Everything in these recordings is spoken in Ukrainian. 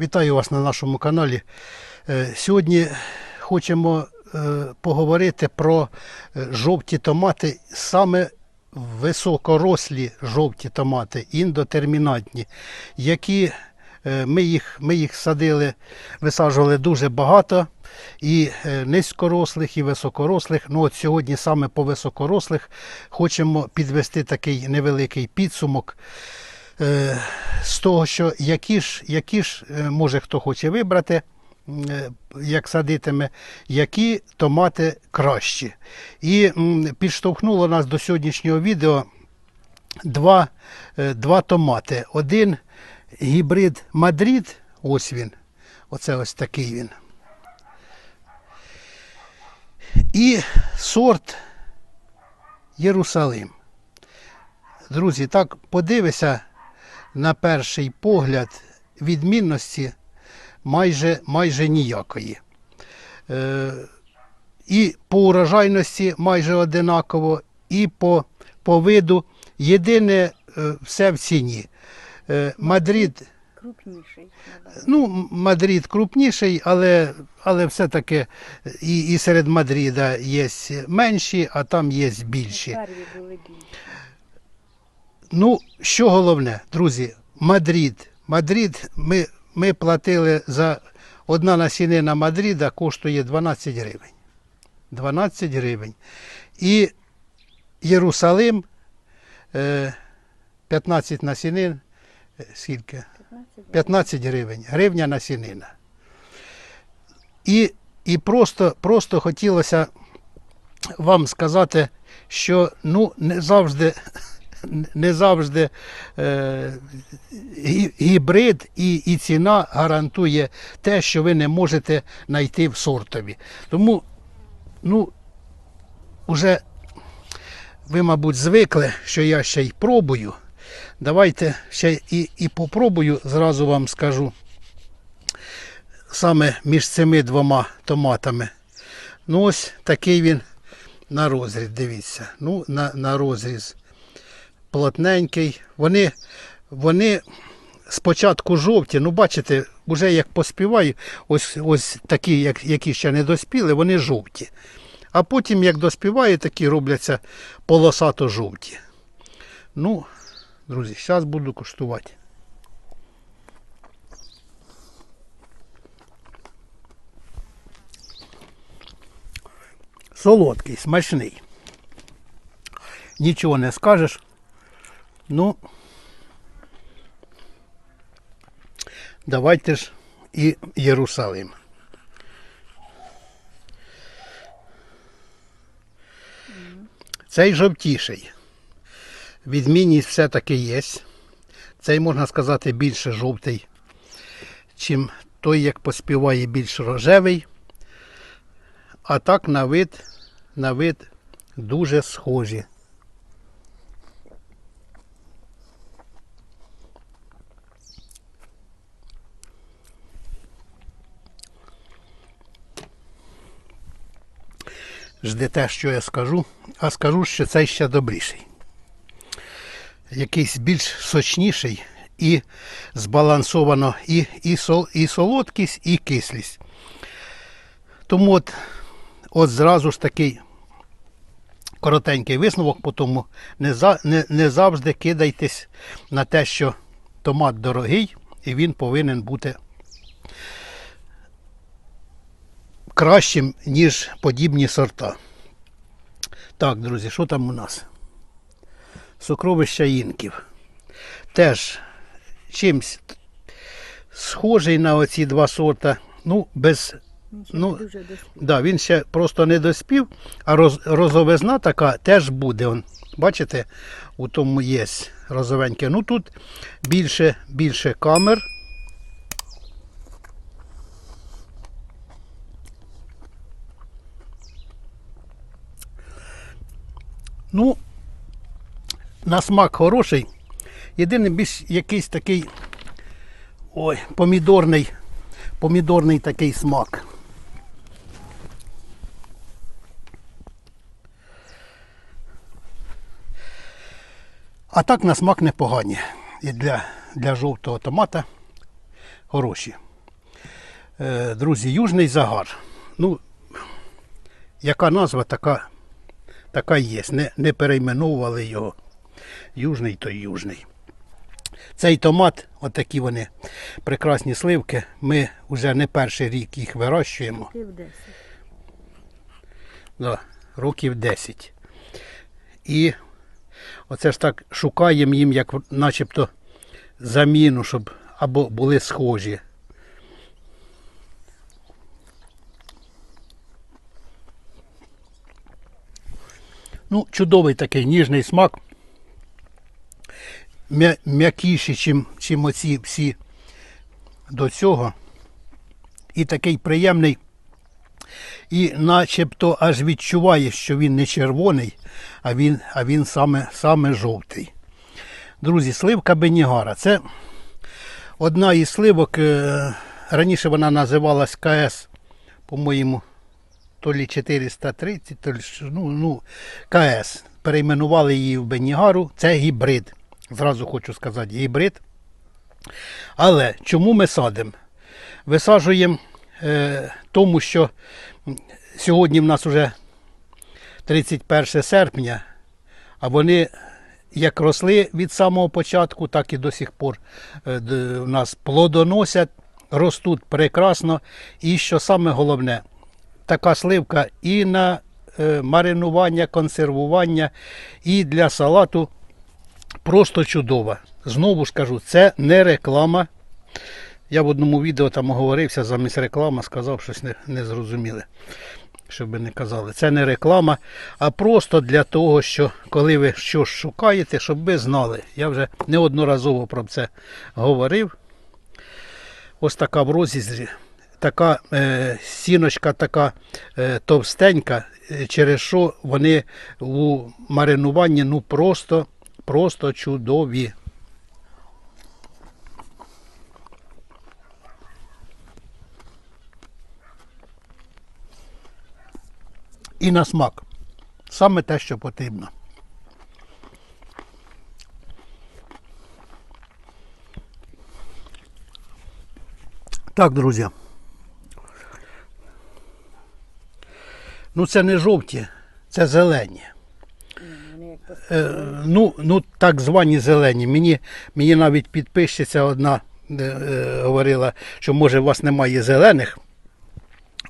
Вітаю вас на нашому каналі. Е, Сьогодні хочемо е, поговорити про е, жовті томати, саме високорослі жовті томати, індотермінантні, які ми їх, ми їх садили, висаджували дуже багато. І низькорослих, і високорослих. Ну от сьогодні саме по високорослих хочемо підвести такий невеликий підсумок з того, що які ж, які ж е, може хто хоче вибрати, е, як садитиме, які томати кращі. І підштовхнуло нас до сьогоднішнього відео два, е, два томати. Один гібрид Мадрид, ось він, оце ось такий він. І сорт Єрусалим. Друзі, так подивися на перший погляд відмінності майже, майже ніякої. Е, і по урожайності майже одинаково, і по, по виду. Єдине е, все в ціні. Е, Мадрид. крупніший. Ну, Мадрид крупніший, але, але все-таки і, і серед Мадрида є менші, а там є більші. Ну, що головне, друзі, Мадрид. Мадрид ми, ми платили за одна насінина Мадрида коштує 12 гривень. 12 гривень. І Єрусалим е, 15 насінин. е, Скільки? 15 15 гривень, гривня насінина. І, і просто, просто хотілося вам сказати, що ну, не завжди, не завжди е, гібрид і, і ціна гарантує те, що ви не можете знайти в сортові. Тому, ну, уже ви, мабуть, звикли, що я ще й пробую. Давайте ще і, і попробую, зразу вам скажу. Саме між цими двома томатами. Ну, ось такий він на розріз, дивіться. Ну, на, на розріз плотненький. Вони, вони спочатку жовті, ну бачите, вже як поспіваю, ось, ось такі, як, які ще не доспіли, вони жовті. А потім, як доспіває, такі робляться полосато жовті. Ну, друзі, зараз буду куштувати. Солодкий, смачний. Нічого не скажеш. Ну, давайте ж і Єрусалим. Цей жовтіший. Відмінність все-таки є. Цей, можна сказати, більше жовтий, чим той, як поспіває, більш рожевий. А так на вид, на вид дуже схожі. Ждете, що я скажу, а скажу, що цей ще добріший. Якийсь більш сочніший і збалансовано і, і, сол, і солодкість, і кислість. Тому от, от зразу ж такий коротенький висновок, тому не, за, не, не завжди кидайтесь на те, що томат дорогий і він повинен бути кращим, ніж подібні сорта. Так, друзі, що там у нас? Сокровища інків. Теж чимсь схожий на оці два сорта. Ну, без Ну. Да, він ще просто не доспів, а роз, розовизна така теж буде. Он, бачите, у тому є розовеньке. Ну тут більше, більше камер. Ну, на смак хороший. Єдиний більш якийсь такий ой, помідорний, помідорний такий смак. А так на смак непогані. І для, для жовтого томата хороші. Е, Друзі, Южний загар. Ну, яка назва, така, така є. Не, не перейменовували його. Южний то южний. Цей томат, отакі вони прекрасні сливки. Ми вже не перший рік їх вирощуємо. Ти в 10. Да, років 10. І оце ж так шукаємо їм, як начебто заміну, щоб або були схожі. Ну, чудовий такий ніжний смак. М'я- М'якіший, чим, чим оці всі до цього. І такий приємний і начебто аж відчуває, що він не червоний, а він, а він саме, саме жовтий. Друзі, сливка Бенігара. Це одна із сливок. е, Раніше вона називалась КС, по-моєму, то лі 430, то лі, ну, ну, КС. Перейменували її в Бенігару. Це гібрид. Зразу хочу сказати, гібрид. Але чому ми садимо? Висаджуємо е, тому, що сьогодні в нас вже 31 серпня, а вони як росли від самого початку, так і до сих пор е, у нас плодоносять, ростуть прекрасно. І що саме головне, така сливка і на е, маринування, консервування, і для салату просто чудова. Знову ж кажу, це не реклама. Я в одному відео там оговорився замість реклами, сказав щось не, не зрозуміле. Щоб ви не казали. Це не реклама, а просто для того, що коли ви щось шукаєте, щоб ви знали. Я вже неодноразово про це говорив. Ось така в розрізі, така е, сіночка така е, товстенька, е, через що вони у маринуванні ну просто, просто чудові. І на смак. Саме те, що потрібно. Так, друзі. Ну, це не жовті, це зелені. Е, ну, ну, так звані зелені. Мені, мені навіть підписчиця одна е, е, говорила, що може у вас немає зелених.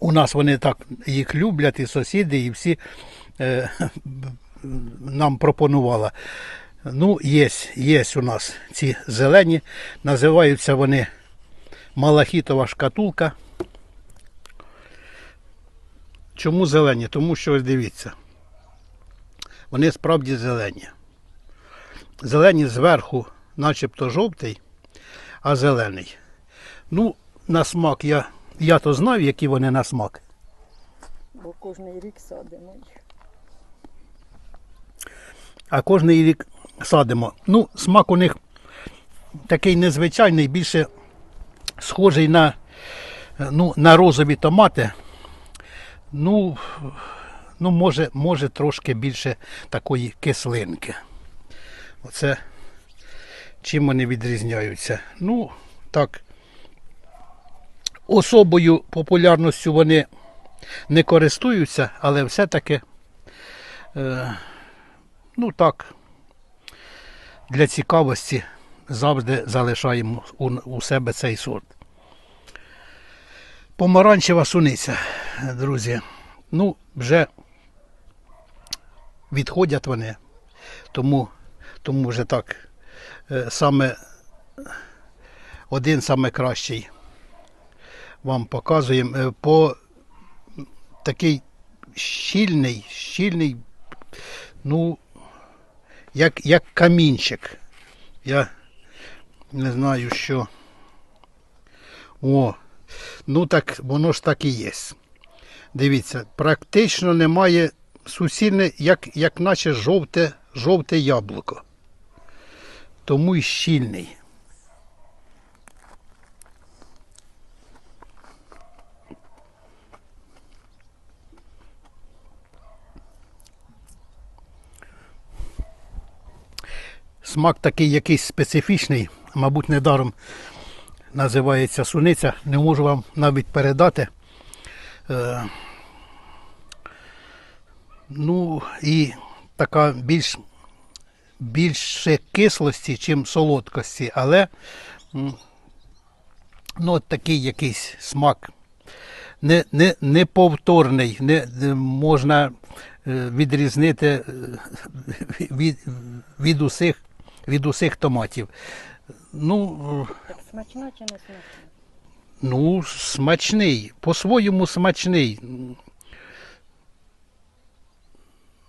У нас вони так їх люблять, і сусіди, і всі е, нам пропонувала. Ну, є, є у нас ці зелені. Називаються вони малахітова шкатулка. Чому зелені? Тому що ось дивіться. Вони справді зелені. Зелені зверху, начебто жовтий, а зелений. Ну, на смак я, я то знаю, які вони на смак. бо кожний рік садимо їх. а кожний рік садимо. Ну, смак у них такий незвичайний, більше схожий на, ну, на розові томати. Ну, ну може, може трошки більше такої кислинки. Оце чим вони відрізняються. Ну, так. Особою популярністю вони не користуються, але все-таки е, Ну так, для цікавості завжди залишаємо у, у себе цей сорт. Помаранчева суниця, друзі. Ну, вже відходять вони, тому, тому вже так. е, Саме один саме кращий вам показуємо. Е, По такий щільний, щільний, ну, як, як камінчик. Я не знаю, що. О, ну так воно ж так і є. Дивіться, практично немає суцільне, як, як наче жовте, жовте яблуко. Тому і щільний. Смак такий якийсь специфічний, мабуть, недаром називається суниця. Не можу вам навіть передати. Е, ну і така більш більше кислості, чим солодкості, але ну, от такий якийсь смак не, не, неповторний, не, не можна е, відрізнити е, від, від, усіх, від усіх томатів. Ну, смачно чи не смачно? ну, смачний, по-своєму смачний.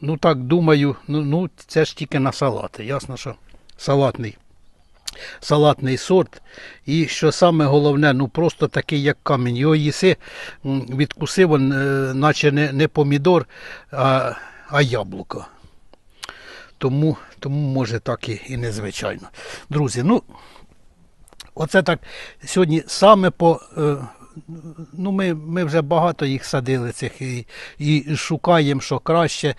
Ну так думаю, ну, ну це ж тільки на салати. Ясно, що салатний. Салатний сорт. І що саме головне, ну просто такий, як камінь. Його їси, відкусив, е, наче не, не помідор, а, а яблуко. Тому, тому може так і, і незвичайно. Друзі, ну Оце так сьогодні саме по. е, Ну, ми, ми вже багато їх садили цих і, і шукаємо, що краще.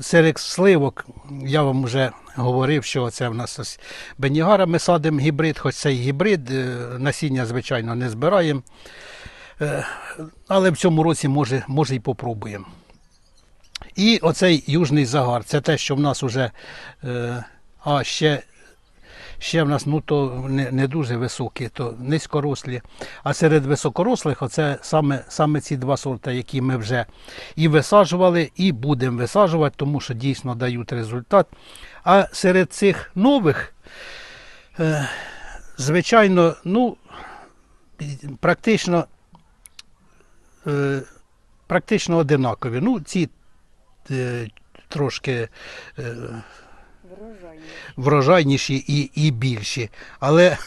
Серед сливок, я вам вже говорив, що це в нас ось Бенігара ми садимо гібрид, хоч цей гібрид, е, насіння, звичайно, не збираємо. Е, Але в цьому році може, може і попробуємо. І оцей южний загар, це те, що в нас вже. е, А ще ще в нас ну, то не, не дуже високі, то низькорослі. А серед високорослих оце саме, саме ці два сорти, які ми вже і висаджували, і будемо висаджувати, тому що дійсно дають результат. А серед цих нових, е, звичайно, ну, практично, е, практично одинакові. Ну, ці трошки. Е, врожайніші і, і більші. Але,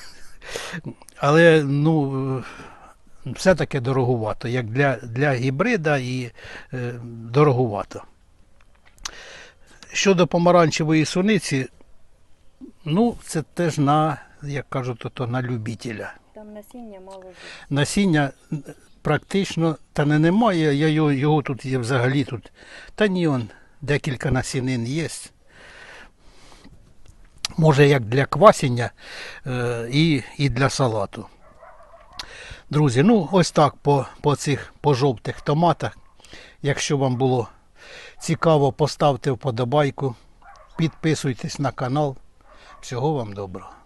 але ну, е, все-таки дороговато. Як для, для гібрида і е, дороговато. Щодо помаранчевої суниці, ну, це теж на, як кажуть, то, на любителя. Там насіння мало. Насіння практично, та не немає, я його, його тут є взагалі тут. Та ні, он декілька насінин є. Може, як для квасіння е, і, і для салату. Друзі, ну ось так по, по цих по жовтих томатах. Якщо вам було цікаво, поставте вподобайку, підписуйтесь на канал. Всього вам доброго.